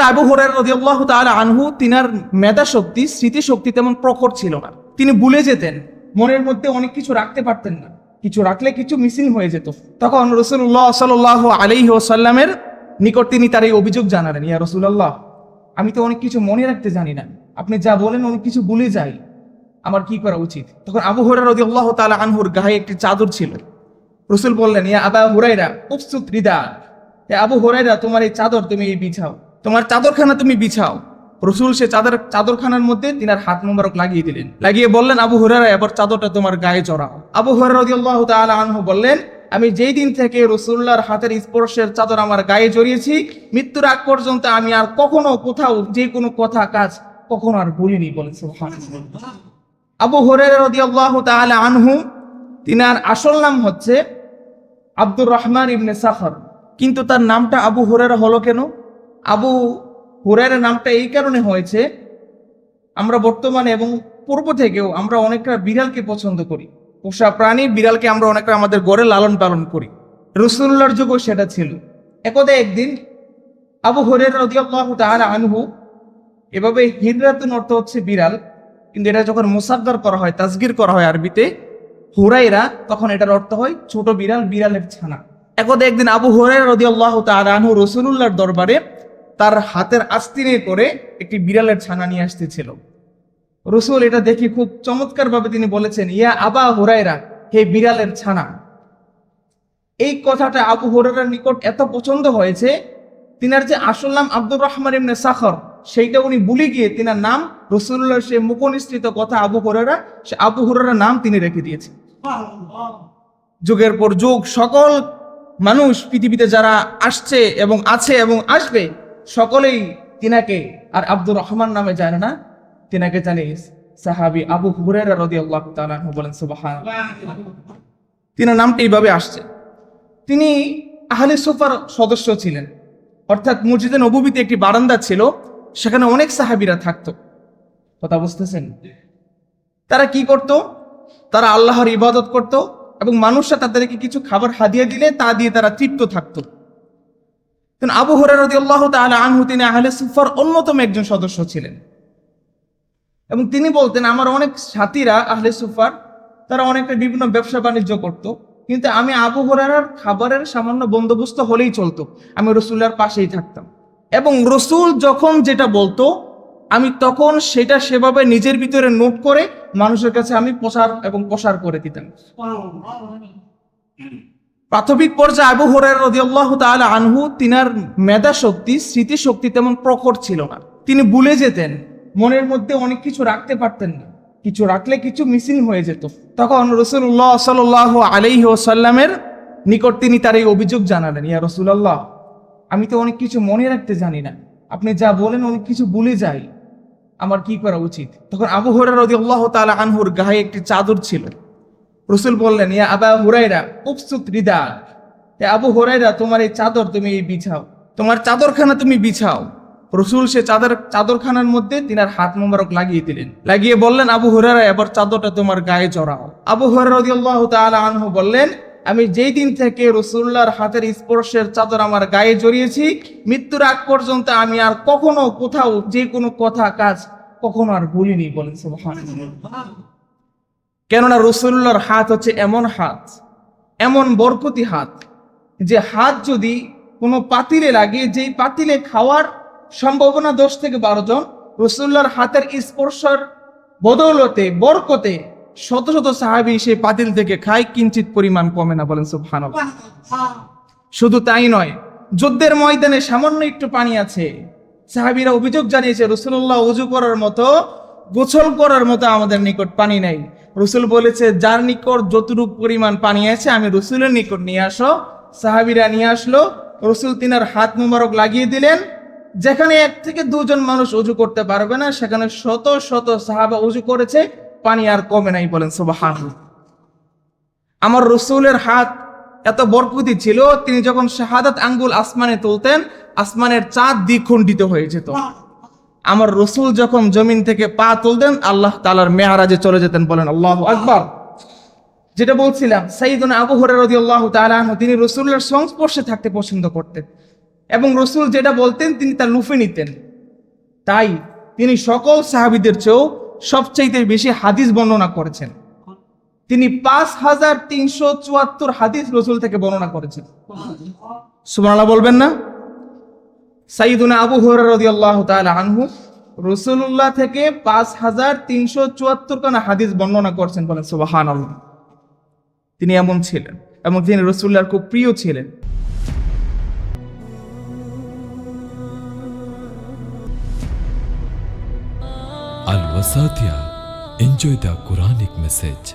আবু আনহু তিনার মেধা শক্তি স্মৃতিশক্তি তেমন প্রখর ছিল না। তিনি ভুলে যেতেন, মনের মধ্যে অনেক কিছু রাখতে পারতেন না। কিছু রাখলে কিছু মিসিং হয়ে যেত। তখন রসুল্লাহ সাল আলাইহি ওসাল্লামের নিকট তিনি তার এই অভিযোগ জানালেন, ইয়া রসুল্লাহ আমি তো অনেক কিছু মনে রাখতে জানি না। আপনি যা বলেন অনেক কিছু ভুলে যাই। আমার কি করা উচিত? তখন আবু হরার রদিয়াল্লাহ তাআলা আনহুর গায়ে একটি চাদর ছিল। রসুল বললেন, ইয়া আবা হুরাইরা উপসুত রিদা হে আবু হুরাইরা তোমার এই চাদর তুমি এই বিছাও। তোমার চাদরখানা তুমি বিছাও। রসুল সে চাদর চাদরখানার মধ্যে তিনার হাত মোবারক লাগিয়ে দিলেন। লাগিয়ে বললেন, আবু হুরাইরা এবার চাদরটা তোমার গায়ে চড়াও আবু হুরাইরা রাদিয়াল্লাহু তাআলা আনহু বললেন, আমি যেই দিন থেকে রসুল্লাহর হাতের স্পর্শের চাদর আমার গায়ে জড়িয়েছি, মৃত্যুর আগ পর্যন্ত আমি আর কখনো কোথাও যে কোনো কথা, কাজ কখনো আর বলিনি, বলেন আবু হরের রদিয়াল্লাহু তাআলা আনহু, তিনার আসল নাম হচ্ছে আব্দুর রহমান ইবনে সাখর। কিন্তু তার নামটা আবু হুরেরা হলো কেন? আবু হুরের নামটা এই কারণে হয়েছে, আমরা বর্তমানে এবং পূর্ব থেকেও আমরা অনেকটা বিড়ালকে পছন্দ করি। পোষা প্রাণী বিড়ালকে আমরা অনেকটা আমাদের গড়ে লালন পালন করি। রসুল্লার যুগও সেটা ছিল। একদা একদিন আবু হরের রদিয়াল্লাহ আনহু, এভাবে হিররাতুন অর্থ হচ্ছে বিড়াল, কিন্তু এটা যখন মুসাদ্দার করা হয়, তাজগির করা হয় আরবিতে হুরাইরা তখন এটার অর্থ হয় ছোট বিড়াল, বিড়ালের ছানা। একদা একদিন আবু হুরাইরা রাদিয়াল্লাহু তাআলা আনহু রাসূলুল্লাহর দরবারে তার হাতের আস্তিনে করে একটি বিড়ালের ছানা নিয়ে আসতেছিল। রসুল এটা দেখে খুব চমৎকার ভাবে তিনি বলেছেন, ইয়া আবা হুরাইরা হে বিড়ালের ছানা। এই কথাটা আবু হুরাইরার নিকট এত পছন্দ হয়েছে, তিনার যে আসল নাম আব্দুর রহমান ইবনে সাখর, সেইটা উনি ভুলে গিয়ে তিনার নাম রসুল্লাহ সে মুখনিসৃত কথা আবু হুরারা সে আবু হুরারা নাম তিনি রেখে দিয়েছেন যুগের পর যুগ সকল মানুষ পৃথিবীতে যারা আসছে এবং আছে এবং আসবে সকলেই তিনাকে আর আব্দুর রহমান নামে জানে না? তিনাকে জানে সাহাবি আবু হুরেরা রদি আল্লাহ বলেন সুবাহান তিনার নামটা এইভাবে আসছে। তিনি আহলে সোফার সদস্য ছিলেন। অর্থাৎ মসজিদে নবীতে একটি বারান্দা ছিল, সেখানে অনেক সাহাবিরা থাকতো। কথা বুঝতেছেন? তারা কি করত? তারা আল্লাহর ইবাদত করত এবং মানুষরা তাদেরকে কিছু খাবার হাদিয়া দিলে তা দিয়ে তারা তৃপ্ত থাকত। আবু হরার আল্লাহ তাহলে আনহু, তিনি আহলে সুফার অন্যতম একজন সদস্য ছিলেন। এবং তিনি বলতেন, আমার অনেক সাথীরা আহলে সুফার তারা অনেকটা বিভিন্ন ব্যবসা বাণিজ্য করত, কিন্তু আমি আবু হরার খাবারের সামান্য বন্দোবস্ত হলেই চলতো, আমি রসুল্লার পাশেই থাকতাম। এবং রসুল যখন যেটা বলতো, আমি তখন সেটা সেভাবে নিজের ভিতরে নোট করে মানুষের কাছে আমি প্রসার এবং প্রসার করে দিতাম। প্রাথমিক পর্যায়ে আবু হরার রদিয়াল্লাহ তাআলা আনহু তিনার মেধা শক্তি স্মৃতিশক্তি তেমন প্রখর ছিল না। তিনি ভুলে যেতেন, মনের মধ্যে অনেক কিছু রাখতে পারতেন না। কিছু রাখলে কিছু মিসিং হয়ে যেত। তখন রসুল্লাহ সাল আলাইহি ওসাল্লামের নিকট তিনি তার এই অভিযোগ জানালেন, ইয়া রসুলাল্লাহ, আমি তো অনেক কিছু মনে রাখতে জানি না। আপনি যা বলেন অনেক কিছু ভুলে যাই। আমার কি করা উচিত? তখন আবু হরার রদিয়াল্লাহ তাআলা আনহুর গায়ে একটি চাদর ছিল। রসুল বললেন, ইয়া আবা হুরাইরা উপসুত রিদা। হে আবু হুরাইরা তোমার এই চাদর তুমি এই বিছাও। তোমার চাদরখানা তুমি বিছাও। রসুল সে চাদর চাদরখানার মধ্যে তিনার হাত মোবারক লাগিয়ে দিলেন। লাগিয়ে বললেন, আবু হুরাইরা এবার চাদরটা তোমার গায়ে চড়াও আবু হুরাইরা রাদিয়াল্লাহু তাআলা আনহু বললেন, আমি যেই দিন থেকে রসুল্লাহর হাতের স্পর্শের চাদর আমার গায়ে জড়িয়েছি, মৃত্যুর আগ পর্যন্ত আমি আর কখনো কোথাও যে কোনো কথা কাজ কখনো আর বলিনি বলেন, সুবহানাল্লাহ। কেননা রসুল্লাহর হাত হচ্ছে এমন হাত এমন বরকতি হাত যে হাত যদি কোনো পাতিলে লাগে যেই পাতিলে খাওয়ার সম্ভাবনা দশ থেকে বারো জন রসুল্লাহর হাতের স্পর্শর বদৌলতে বরকতে শত শত সাহাবি সেই পাতিল থেকে খায় কিঞ্চিত পরিমাণ কমে না বলেন সুবহান শুধু তাই নয় যুদ্ধের ময়দানে সামান্য একটু পানি আছে। সাহাবিরা অভিযোগ জানিয়েছে রসুল্লাহ উজু করার মতো গোছল করার মতো আমাদের নিকট পানি নাই। রসুল বলেছে, যার নিকট যতটুক পরিমাণ পানি আছে, আমি রসুলের নিকট নিয়ে আসো। সাহাবিরা নিয়ে আসলো। রসুল তিনার হাত মুবারক লাগিয়ে দিলেন। যেখানে এক থেকে দুজন মানুষ উজু করতে পারবে না, সেখানে শত শত সাহাবা উজু করেছে, পানি আর কমে নাই বলেন সুবাহান আমার রসুলের হাত এত বরকতি ছিল, তিনি যখন শাহাদাত আঙ্গুল আসমানে তুলতেন, আসমানের চাঁদ দ্বিখণ্ডিত হয়ে যেত। আমার রসুল যখন জমিন থেকে পা তুলতেন, আল্লাহ তালার মেয়ারাজে চলে যেতেন বলেন, আল্লাহ আকবর। যেটা বলছিলাম সাইদুন আবু হরে আল্লাহ তালাহ তিনি রসুল্লার সংস্পর্শে থাকতে পছন্দ করতেন এবং রসুল যেটা বলতেন, তিনি তা লুফে নিতেন। তাই তিনি সকল সাহাবিদের চেয়েও সবচাইতে বেশি হাদিস বর্ণনা করেছেন। তিনি পাঁচ হাজার তিনশো চুয়াত্তর হাদিস রসুল থেকে বর্ণনা করেছেন। সুবহানাল্লাহ বলবেন না? সাইদুনা আবু রাদিয়াল্লাহু তাআলা আনহু রসুল্লাহ থেকে পাঁচ হাজার তিনশো চুয়াত্তর খানা হাদিস বর্ণনা করছেন বলেন, সুবহানাল্লাহ তিনি এমন ছিলেন এবং তিনি রসুল্লাহর খুব প্রিয় ছিলেন Al Wasatia. Enjoy the Quranic message.